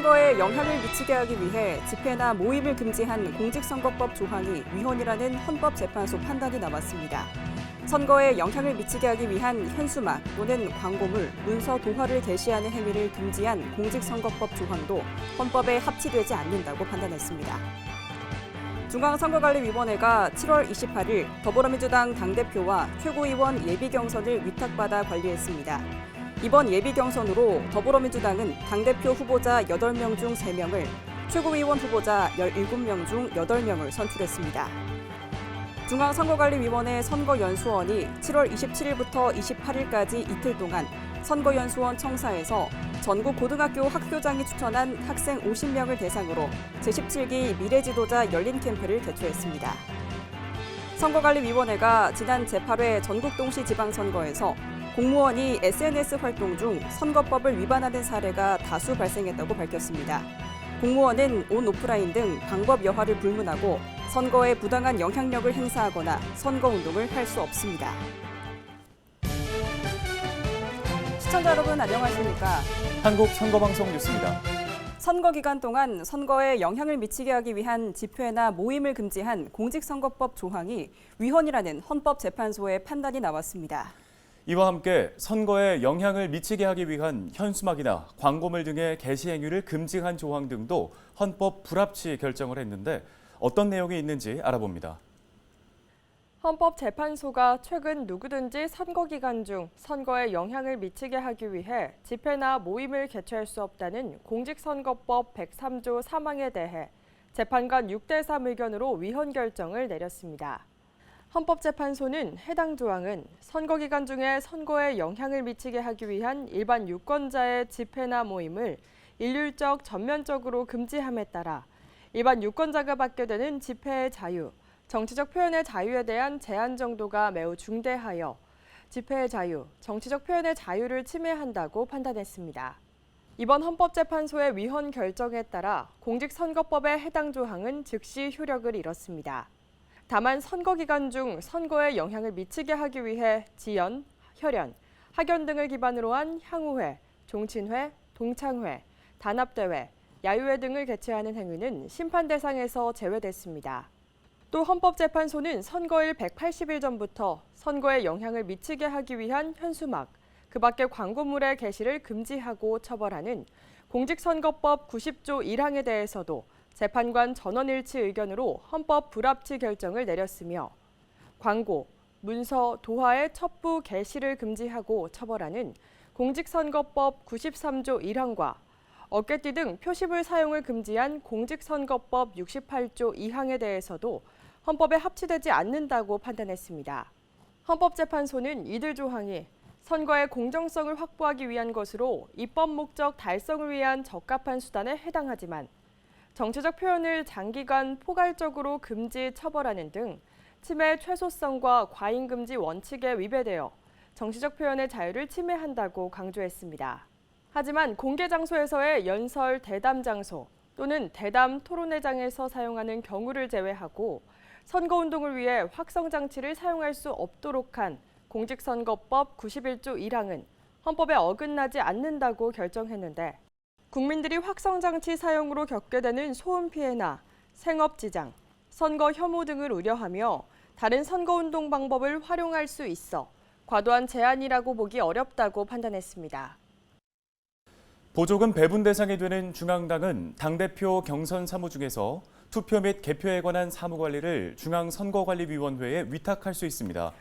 선거에 영향을 미치게 하기 위해 집회나 모임을 금지한 공직선거법 조항이 위헌이라는 헌법재판소 판단이 나왔습니다. 선거에 영향을 미치게 하기 위한 현수막 또는 광고물, 문서 도화를 게시하는 행위를 금지한 공직선거법 조항도 헌법에 합치되지 않는다고 판단했습니다. 중앙선거관리위원회가 7월 28일 더불어민주당 당대표와 최고위원 예비경선을 위탁받아 관리했습니다. 이번 예비 경선으로 더불어민주당은 당대표 후보자 8명 중 3명을, 최고위원 후보자 17명 중 8명을 선출했습니다. 중앙선거관리위원회 선거연수원이 7월 27일부터 28일까지 이틀 동안 선거연수원 청사에서 전국 고등학교 학교장이 추천한 학생 50명을 대상으로 제17기 미래지도자 열린 캠프를 개최했습니다. 선거관리위원회가 지난 제8회 전국동시 지방선거에서 공무원이 SNS 활동 중 선거법을 위반하는 사례가 다수 발생했다고 밝혔습니다. 공무원은 온 오프라인 등 방법 여하를 불문하고 선거에 부당한 영향력을 행사하거나 선거 운동을 할 수 없습니다. 시청자 여러분 안녕하십니까? 한국 선거방송 뉴스입니다. 선거 기간 동안 선거에 영향을 미치게 하기 위한 집회나 모임을 금지한 공직선거법 조항이 위헌이라는 헌법재판소의 판단이 나왔습니다. 이와 함께 선거에 영향을 미치게 하기 위한 현수막이나 광고물 등의 게시 행위를 금지한 조항 등도 헌법 불합치 결정을 했는데 어떤 내용이 있는지 알아봅니다. 헌법재판소가 최근 누구든지 선거 기간 중 선거에 영향을 미치게 하기 위해 집회나 모임을 개최할 수 없다는 공직선거법 103조 3항에 대해 재판관 6대 3 의견으로 위헌 결정을 내렸습니다. 헌법재판소는 해당 조항은 선거 기간 중에 선거에 영향을 미치게 하기 위한 일반 유권자의 집회나 모임을 일률적 전면적으로 금지함에 따라 일반 유권자가 받게 되는 집회의 자유, 정치적 표현의 자유에 대한 제한 정도가 매우 중대하여 집회의 자유, 정치적 표현의 자유를 침해한다고 판단했습니다. 이번 헌법재판소의 위헌 결정에 따라 공직선거법의 해당 조항은 즉시 효력을 잃었습니다. 다만 선거 기간 중 선거에 영향을 미치게 하기 위해 지연, 혈연, 학연 등을 기반으로 한 향후회, 종친회, 동창회, 단합대회, 야유회 등을 개최하는 행위는 심판 대상에서 제외됐습니다. 또 헌법재판소는 선거일 180일 전부터 선거에 영향을 미치게 하기 위한 현수막, 그 밖의 광고물의 게시를 금지하고 처벌하는 공직선거법 90조 1항에 대해서도 재판관 전원일치 의견으로 헌법 불합치 결정을 내렸으며 광고, 문서, 도화의 첩부 게시를 금지하고 처벌하는 공직선거법 93조 1항과 어깨띠 등 표시물 사용을 금지한 공직선거법 68조 2항에 대해서도 헌법에 합치되지 않는다고 판단했습니다. 헌법재판소는 이들 조항이 선거의 공정성을 확보하기 위한 것으로 입법 목적 달성을 위한 적합한 수단에 해당하지만 정치적 표현을 장기간 포괄적으로 금지 처벌하는 등 침해 최소성과 과잉 금지 원칙에 위배되어 정치적 표현의 자유를 침해한다고 강조했습니다. 하지만 공개 장소에서의 연설 대담 장소 또는 대담 토론회장에서 사용하는 경우를 제외하고 선거운동을 위해 확성장치를 사용할 수 없도록 한 공직선거법 91조 1항은 헌법에 어긋나지 않는다고 결정했는데 국민들이 확성장치 사용으로 겪게 되는 소음 피해나 생업 지장, 선거 혐오 등을 우려하며 다른 선거운동 방법을 활용할 수 있어 과도한 제한이라고 보기 어렵다고 판단했습니다. 보조금 배분 대상이 되는 중앙당은 당대표 경선 사무 중에서 투표 및 개표에 관한 사무 관리를 중앙선거관리위원회에 위탁할 수 있습니다.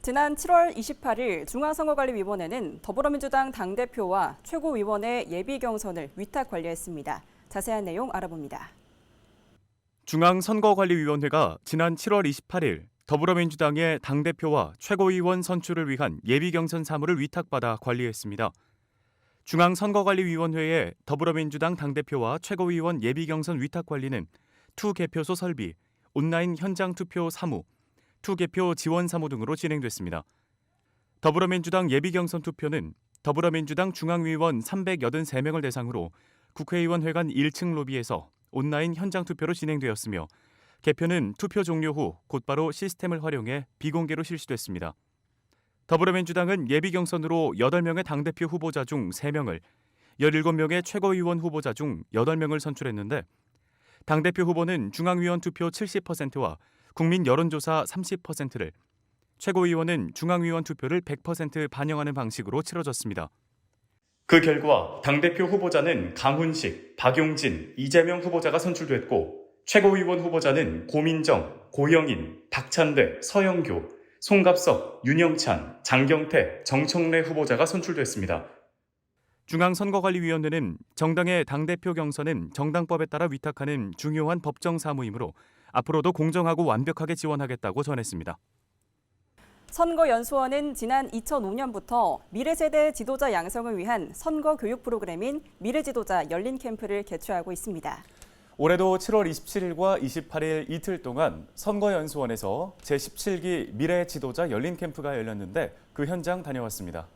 지난 7월 28일 중앙선거관리위원회는 더불어민주당 당대표와 최고위원회 예비 경선을 위탁 관리했습니다. 자세한 내용 알아봅니다. 중앙선거관리위원회가 지난 7월 28일 더불어민주당의 당대표와 최고위원 선출을 위한 예비 경선 사무를 위탁받아 관리했습니다. 중앙선거관리위원회의 더불어민주당 당대표와 최고위원 예비 경선 위탁 관리는 투 개표소 설비, 온라인 현장 투표 사무, 투 개표 지원 사무 등으로 진행됐습니다. 더불어민주당 예비 경선 투표는 더불어민주당 중앙위원 383명을 대상으로 국회의원 회관 1층 로비에서 온라인 현장 투표로 진행되었으며 개표는 투표 종료 후 곧바로 시스템을 활용해 비공개로 실시됐습니다. 더불어민주당은 예비 경선으로 8명의 당대표 후보자 중 3명을 17명의 최고위원 후보자 중 8명을 선출했는데 당대표 후보는 중앙위원 투표 70%와 국민 여론조사 30%를 최고위원은 중앙위원 투표를 100% 반영하는 방식으로 치러졌습니다. 그 결과 당대표 후보자는 강훈식, 박용진, 이재명 후보자가 선출됐고 최고위원 후보자는 고민정, 고영인, 박찬대, 서영교, 송갑석, 윤영찬, 장경태, 정청래 후보자가 선출됐습니다. 중앙선거관리위원회는 정당의 당대표 경선은 정당법에 따라 위탁하는 중요한 법정 사무이므로 앞으로도 공정하고 완벽하게 지원하겠다고 전했습니다. 선거연수원은 지난 2005년부터 미래세대 지도자 양성을 위한 선거 교육 프로그램인 미래지도자 열린 캠프를 개최하고 있습니다. 올해도 7월 27일과 28일 이틀 동안 선거연수원에서 제17기 미래 지도자 열린 캠프가 열렸는데 그 현장 다녀왔습니다.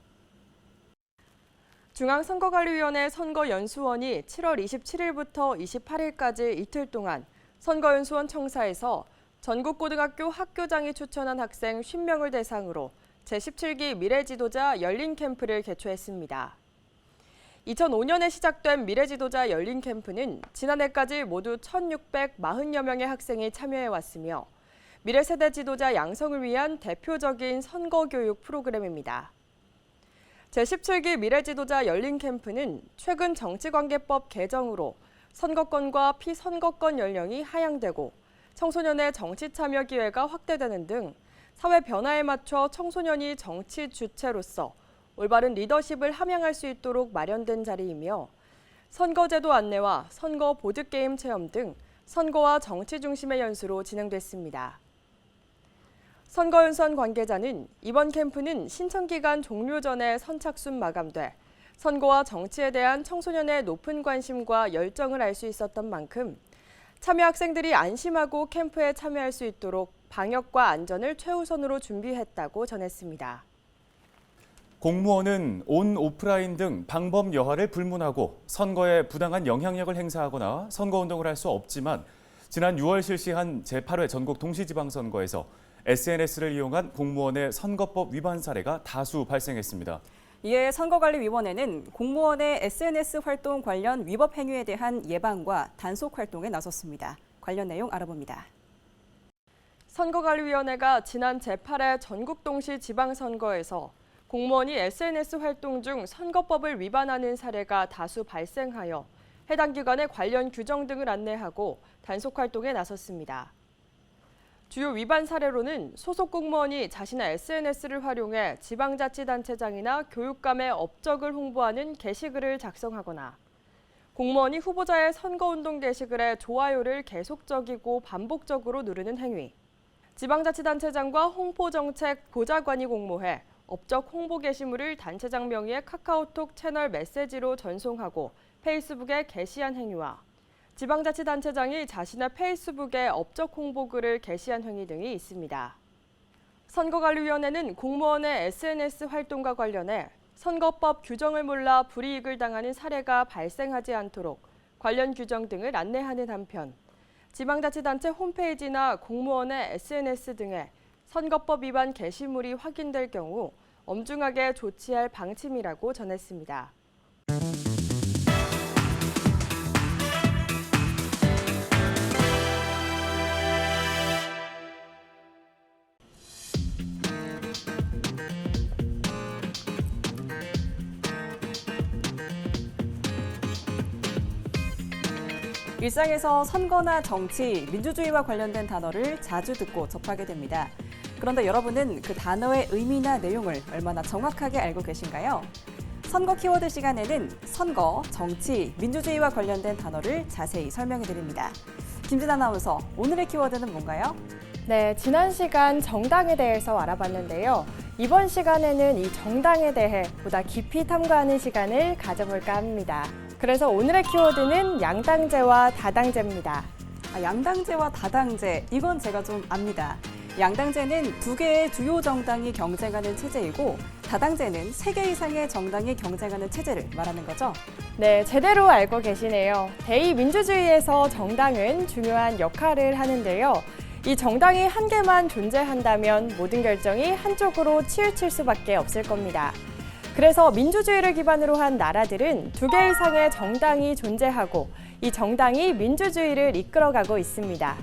중앙선거관리위원회 선거연수원이 7월 27일부터 28일까지 이틀 동안 선거연수원 청사에서 전국고등학교 학교장이 추천한 학생 50명을 대상으로 제17기 미래지도자 열린 캠프를 개최했습니다. 2005년에 시작된 미래지도자 열린 캠프는 지난해까지 모두 1,640여 명의 학생이 참여해 왔으며 미래 세대 지도자 양성을 위한 대표적인 선거 교육 프로그램입니다. 제17기 미래지도자 열린 캠프는 최근 정치관계법 개정으로 선거권과 피선거권 연령이 하향되고 청소년의 정치 참여 기회가 확대되는 등 사회 변화에 맞춰 청소년이 정치 주체로서 올바른 리더십을 함양할 수 있도록 마련된 자리이며 선거제도 안내와 선거 보드게임 체험 등 선거와 정치 중심의 연수로 진행됐습니다. 선거연수원 관계자는 이번 캠프는 신청 기간 종료 전에 선착순 마감돼 선거와 정치에 대한 청소년의 높은 관심과 열정을 알 수 있었던 만큼 참여 학생들이 안심하고 캠프에 참여할 수 있도록 방역과 안전을 최우선으로 준비했다고 전했습니다. 공무원은 온 오프라인 등 방법 여하를 불문하고 선거에 부당한 영향력을 행사하거나 선거운동을 할 수 없지만 지난 6월 실시한 제8회 전국 동시지방선거에서 SNS를 이용한 공무원의 선거법 위반 사례가 다수 발생했습니다. 이에 선거관리위원회는 공무원의 SNS 활동 관련 위법 행위에 대한 예방과 단속 활동에 나섰습니다. 관련 내용 알아봅니다. 선거관리위원회가 지난 제8회 전국 동시 지방선거에서 공무원이 SNS 활동 중 선거법을 위반하는 사례가 다수 발생하여 해당 기관의 관련 규정 등을 안내하고 단속 활동에 나섰습니다. 주요 위반 사례로는 소속 공무원이 자신의 SNS를 활용해 지방자치단체장이나 교육감의 업적을 홍보하는 게시글을 작성하거나 공무원이 후보자의 선거운동 게시글에 좋아요를 계속적이고 반복적으로 누르는 행위, 지방자치단체장과 홍보정책 보좌관이 공모해 업적 홍보 게시물을 단체장 명의의 카카오톡 채널 메시지로 전송하고 페이스북에 게시한 행위와 지방자치단체장이 자신의 페이스북에 업적 홍보글을 게시한 행위 등이 있습니다. 선거관리위원회는 공무원의 SNS 활동과 관련해 선거법 규정을 몰라 불이익을 당하는 사례가 발생하지 않도록 관련 규정 등을 안내하는 한편 지방자치단체 홈페이지나 공무원의 SNS 등에 선거법 위반 게시물이 확인될 경우 엄중하게 조치할 방침이라고 전했습니다. 일상에서 선거나 정치, 민주주의와 관련된 단어를 자주 듣고 접하게 됩니다. 그런데 여러분은 그 단어의 의미나 내용을 얼마나 정확하게 알고 계신가요? 선거 키워드 시간에는 선거, 정치, 민주주의와 관련된 단어를 자세히 설명해 드립니다. 김진 아나운서, 오늘의 키워드는 뭔가요? 네, 지난 시간 정당에 대해서 알아봤는데요. 이번 시간에는 이 정당에 대해 보다 깊이 탐구하는 시간을 가져볼까 합니다. 그래서 오늘의 키워드는 양당제와 다당제입니다. 아, 양당제와 다당제, 이건 제가 좀 압니다. 양당제는 두 개의 주요 정당이 경쟁하는 체제이고 다당제는 세 개 이상의 정당이 경쟁하는 체제를 말하는 거죠. 네, 제대로 알고 계시네요. 대의민주주의에서 정당은 중요한 역할을 하는데요. 이 정당이 한 개만 존재한다면 모든 결정이 한쪽으로 치우칠 수밖에 없을 겁니다. 그래서 민주주의를 기반으로 한 나라들은 두 개 이상의 정당이 존재하고 이 정당이 민주주의를 이끌어가고 있습니다.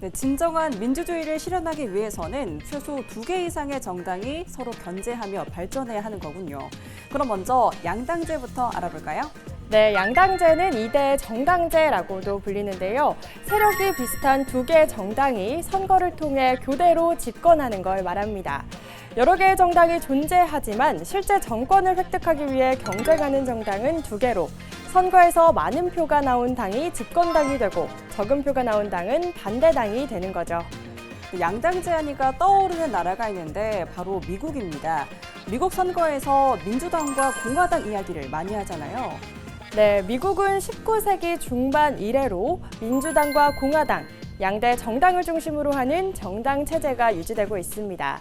네, 진정한 민주주의를 실현하기 위해서는 최소 두 개 이상의 정당이 서로 견제하며 발전해야 하는 거군요. 그럼 먼저 양당제부터 알아볼까요? 네, 양당제는 이대 정당제라고도 불리는데요. 세력이 비슷한 두 개의 정당이 선거를 통해 교대로 집권하는 걸 말합니다. 여러 개의 정당이 존재하지만 실제 정권을 획득하기 위해 경쟁하는 정당은 두 개로 선거에서 많은 표가 나온 당이 집권당이 되고 적은 표가 나온 당은 반대당이 되는 거죠. 양당제 하니까 떠오르는 나라가 있는데 바로 미국입니다. 미국 선거에서 민주당과 공화당 이야기를 많이 하잖아요. 네, 미국은 19세기 중반 이래로 민주당과 공화당, 양대 정당을 중심으로 하는 정당 체제가 유지되고 있습니다.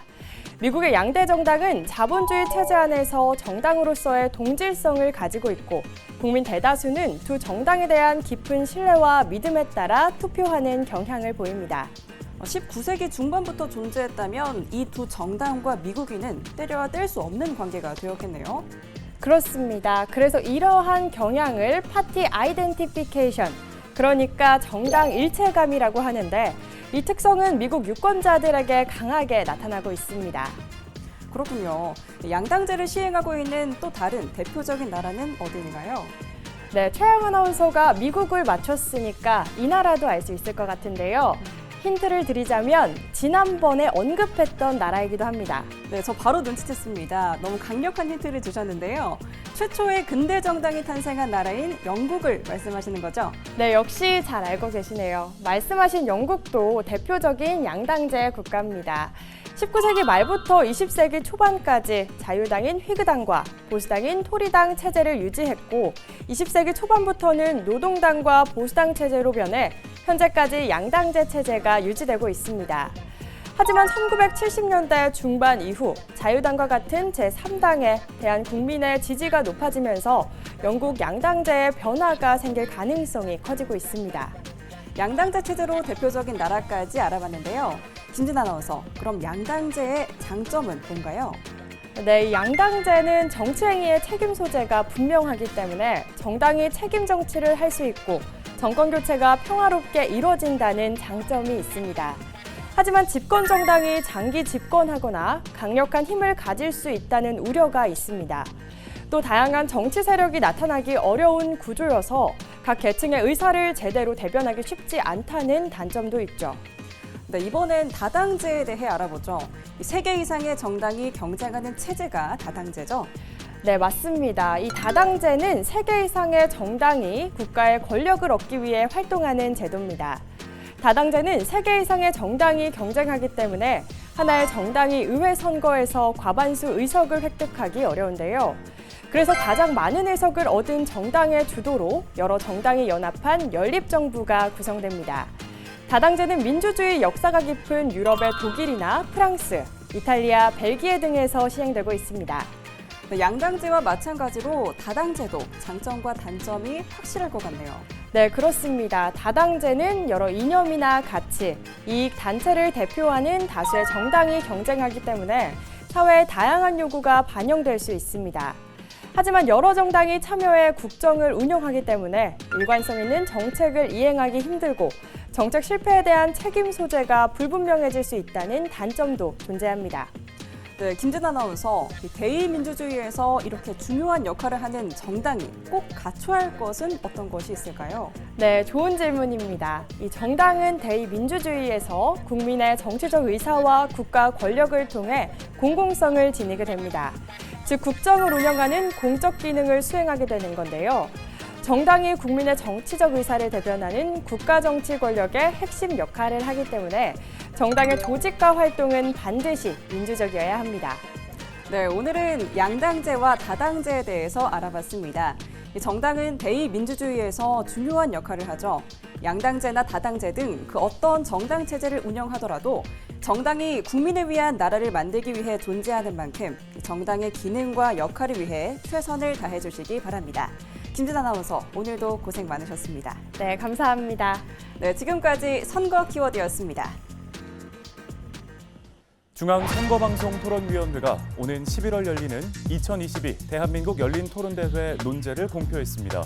미국의 양대 정당은 자본주의 체제 안에서 정당으로서의 동질성을 가지고 있고 국민 대다수는 두 정당에 대한 깊은 신뢰와 믿음에 따라 투표하는 경향을 보입니다. 19세기 중반부터 존재했다면 이 두 정당과 미국인은 때려야 뗄 수 없는 관계가 되었겠네요. 그렇습니다. 그래서 이러한 경향을 파티 아이덴티피케이션, 그러니까 정당 일체감이라고 하는데 이 특성은 미국 유권자들에게 강하게 나타나고 있습니다. 그렇군요. 양당제를 시행하고 있는 또 다른 대표적인 나라는 어디인가요? 네, 최영 아나운서가 미국을 맞췄으니까 이 나라도 알 수 있을 것 같은데요. 힌트를 드리자면 지난번에 언급했던 나라이기도 합니다. 네, 저 바로 눈치챘습니다. 너무 강력한 힌트를 주셨는데요. 최초의 근대 정당이 탄생한 나라인 영국을 말씀하시는 거죠? 네, 역시 잘 알고 계시네요. 말씀하신 영국도 대표적인 양당제 국가입니다. 19세기 말부터 20세기 초반까지 자유당인 휘그당과 보수당인 토리당 체제를 유지했고 20세기 초반부터는 노동당과 보수당 체제로 변해 현재까지 양당제 체제가 유지되고 있습니다. 하지만 1970년대 중반 이후 자유당과 같은 제3당에 대한 국민의 지지가 높아지면서 영국 양당제의 변화가 생길 가능성이 커지고 있습니다. 양당제 체제로 대표적인 나라까지 알아봤는데요. 김진 아나운서, 그럼 양당제의 장점은 뭔가요? 네, 이 양당제는 정치행위의 책임 소재가 분명하기 때문에 정당이 책임 정치를 할 수 있고 정권 교체가 평화롭게 이뤄진다는 장점이 있습니다. 하지만 집권 정당이 장기 집권하거나 강력한 힘을 가질 수 있다는 우려가 있습니다. 또 다양한 정치 세력이 나타나기 어려운 구조여서 각 계층의 의사를 제대로 대변하기 쉽지 않다는 단점도 있죠. 네, 이번엔 다당제에 대해 알아보죠. 세 개 이상의 정당이 경쟁하는 체제가 다당제죠. 네, 맞습니다. 이 다당제는 세 개 이상의 정당이 국가의 권력을 얻기 위해 활동하는 제도입니다. 다당제는 세 개 이상의 정당이 경쟁하기 때문에 하나의 정당이 의회 선거에서 과반수 의석을 획득하기 어려운데요. 그래서 가장 많은 의석을 얻은 정당의 주도로 여러 정당이 연합한 연립정부가 구성됩니다. 다당제는 민주주의 역사가 깊은 유럽의 독일이나 프랑스, 이탈리아, 벨기에 등에서 시행되고 있습니다. 네, 양당제와 마찬가지로 다당제도 장점과 단점이 확실할 것 같네요. 네, 그렇습니다. 다당제는 여러 이념이나 가치, 이익 단체를 대표하는 다수의 정당이 경쟁하기 때문에 사회의 다양한 요구가 반영될 수 있습니다. 하지만 여러 정당이 참여해 국정을 운영하기 때문에 일관성 있는 정책을 이행하기 힘들고 정책 실패에 대한 책임 소재가 불분명해질 수 있다는 단점도 존재합니다. 네, 김진 아나운서, 이 대의민주주의에서 이렇게 중요한 역할을 하는 정당이 꼭 갖춰야 할 것은 어떤 것이 있을까요? 네, 좋은 질문입니다. 이 정당은 대의민주주의에서 국민의 정치적 의사와 국가 권력을 통해 공공성을 지니게 됩니다. 즉, 국정을 운영하는 공적 기능을 수행하게 되는 건데요. 정당이 국민의 정치적 의사를 대변하는 국가 정치 권력의 핵심 역할을 하기 때문에 정당의 조직과 활동은 반드시 민주적이어야 합니다. 네, 오늘은 양당제와 다당제에 대해서 알아봤습니다. 이 정당은 대의민주주의에서 중요한 역할을 하죠. 양당제나 다당제 등 그 어떤 정당 체제를 운영하더라도 정당이 국민을 위한 나라를 만들기 위해 존재하는 만큼 정당의 기능과 역할을 위해 최선을 다해 주시기 바랍니다. 김진 아나운서, 오늘도 고생 많으셨습니다. 네, 감사합니다. 네, 지금까지 선거 키워드였습니다. 중앙선거방송토론위원회가 오는 11월 열리는 2022 대한민국 열린 토론대회 논제를 공표했습니다.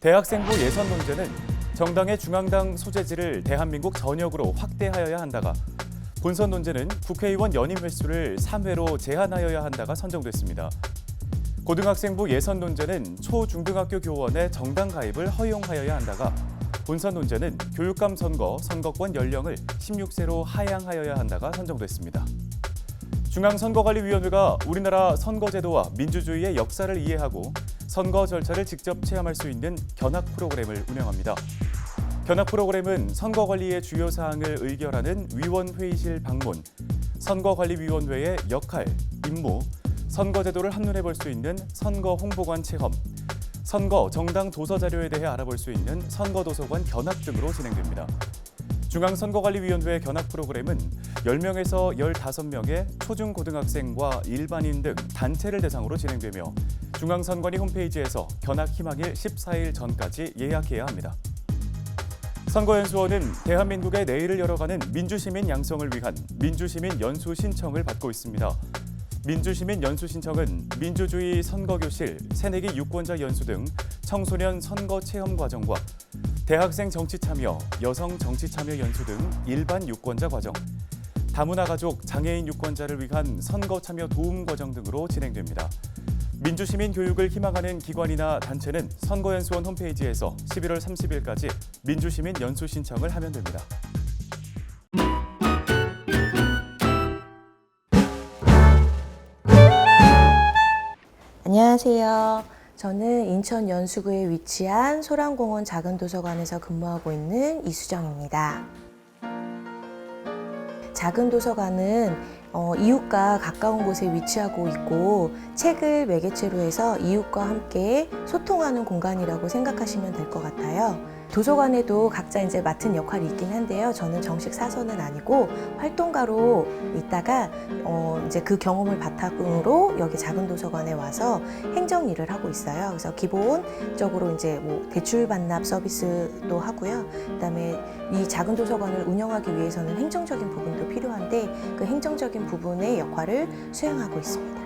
대학생부 예선 논제는 정당의 중앙당 소재지를 대한민국 전역으로 확대하여야 한다가 본선 논제는 국회의원 연임 횟수를 3회로 제한하여야 한다가 선정됐습니다. 고등학생부 예선 논제는 초중등학교 교원의 정당 가입을 허용하여야 한다가 본선 논제는 교육감 선거 선거권 연령을 16세로 하향하여야 한다가 선정됐습니다. 중앙선거관리위원회가 우리나라 선거제도와 민주주의의 역사를 이해하고 선거 절차를 직접 체험할 수 있는 견학 프로그램을 운영합니다. 견학 프로그램은 선거관리의 주요 사항을 의결하는 위원회의실 방문, 선거관리위원회의 역할, 임무, 선거제도를 한눈에 볼 수 있는 선거 홍보관 체험, 선거 정당 도서 자료에 대해 알아볼 수 있는 선거 도서관 견학 등으로 진행됩니다. 중앙선거관리위원회 견학 프로그램은 10명에서 15명의 초중고등학생과 일반인 등 단체를 대상으로 진행되며 중앙선관위 홈페이지에서 견학 희망일 14일 전까지 예약해야 합니다. 선거연수원은 대한민국의 내일을 열어가는 민주시민 양성을 위한 민주시민 연수 신청을 받고 있습니다. 민주시민 연수 신청은 민주주의 선거교실, 새내기 유권자 연수 등 청소년 선거 체험 과정과 대학생 정치 참여, 여성 정치 참여 연수 등 일반 유권자 과정, 다문화 가족, 장애인 유권자를 위한 선거 참여 도움 과정 등으로 진행됩니다. 민주시민 교육을 희망하는 기관이나 단체는 선거연수원 홈페이지에서 11월 30일까지 민주시민 연수 신청을 하면 됩니다. 안녕하세요. 저는 인천 연수구에 위치한 소랑공원 작은 도서관에서 근무하고 있는 이수정입니다. 작은 도서관은 어, 이웃과 가까운 곳에 위치하고 있고 책을 매개체로 해서 이웃과 함께 소통하는 공간이라고 생각하시면 될 것 같아요. 도서관에도 각자 이제 맡은 역할이 있긴 한데요. 저는 정식 사서는 아니고 활동가로 있다가 어, 이제 그 경험을 바탕으로 여기 작은 도서관에 와서 행정 일을 하고 있어요. 그래서 기본적으로 이제 뭐 대출 반납 서비스도 하고요. 그다음에 이 작은 도서관을 운영하기 위해서는 행정적인 부분도 필요한데 그 행정적인 부분의 역할을 수행하고 있습니다.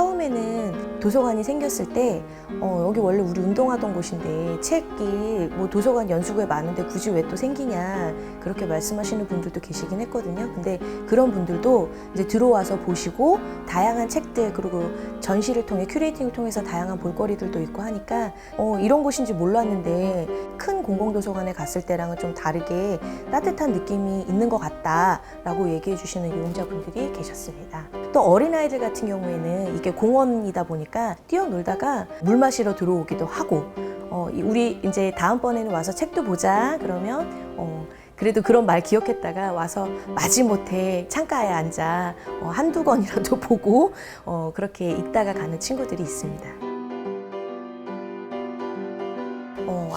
처음에는 도서관이 생겼을 때 어, 여기 원래 우리 운동하던 곳인데 책이 뭐 도서관 연수구에 많은데 굳이 왜 또 생기냐 그렇게 말씀하시는 분들도 계시긴 했거든요. 근데 그런 분들도 이제 들어와서 보시고 다양한 책들 그리고 전시를 통해 큐레이팅을 통해서 다양한 볼거리들도 있고 하니까 어, 이런 곳인지 몰랐는데 큰 공공도서관에 갔을 때랑은 좀 다르게 따뜻한 느낌이 있는 것 같다라고 얘기해 주시는 이용자분들이 계셨습니다. 또 어린아이들 같은 경우에는 이게 공원이다 보니까 뛰어놀다가 물 마시러 들어오기도 하고 어, 이- 우리 이제 다음번에는 와서 책도 보자 그러면 어, 그래도 그런 말 기억했다가 와서 마지못해 창가에 앉아 어, 한두 권이라도 보고 어, 그렇게 있다가 가는 친구들이 있습니다.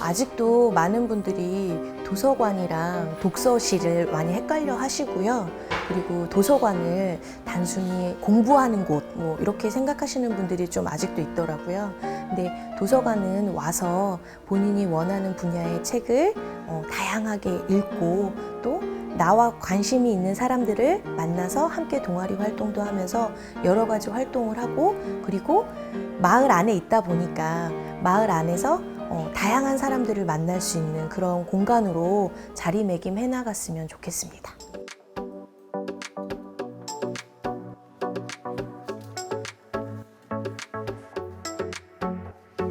아직도 많은 분들이 도서관이랑 독서실을 많이 헷갈려 하시고요. 그리고 도서관을 단순히 공부하는 곳, 뭐, 이렇게 생각하시는 분들이 좀 아직도 있더라고요. 근데 도서관은 와서 본인이 원하는 분야의 책을 어, 다양하게 읽고 또 나와 관심이 있는 사람들을 만나서 함께 동아리 활동도 하면서 여러 가지 활동을 하고 그리고 마을 안에 있다 보니까 마을 안에서 어, 다양한 사람들을 만날 수 있는 그런 공간으로 자리매김해 나갔으면 좋겠습니다.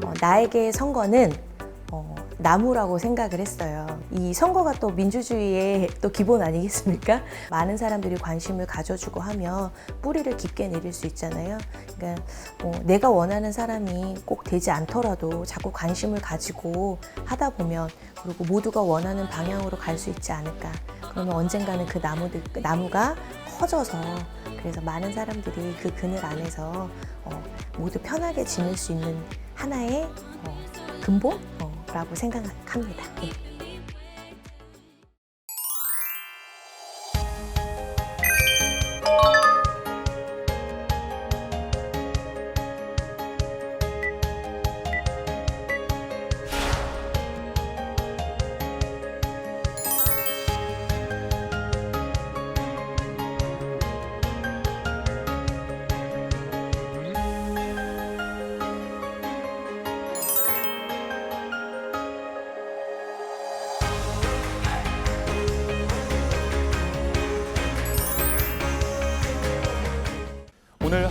어, 나에게 선거는 어, 나무라고 생각을 했어요. 이 선거가 또 민주주의의 또 기본 아니겠습니까? 많은 사람들이 관심을 가져주고 하면 뿌리를 깊게 내릴 수 있잖아요. 그러니까 어, 내가 원하는 사람이 꼭 되지 않더라도 자꾸 관심을 가지고 하다 보면 그리고 모두가 원하는 방향으로 갈 수 있지 않을까. 그러면 언젠가는 그 나무들, 그 나무가 커져서 그래서 많은 사람들이 그 그늘 안에서 어, 모두 편하게 지낼 수 있는 하나의 어, 근본이 라고 생각합니다. 예.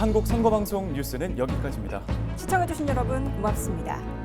한국 선거방송 뉴스는 여기까지입니다. 시청해주신 여러분 고맙습니다.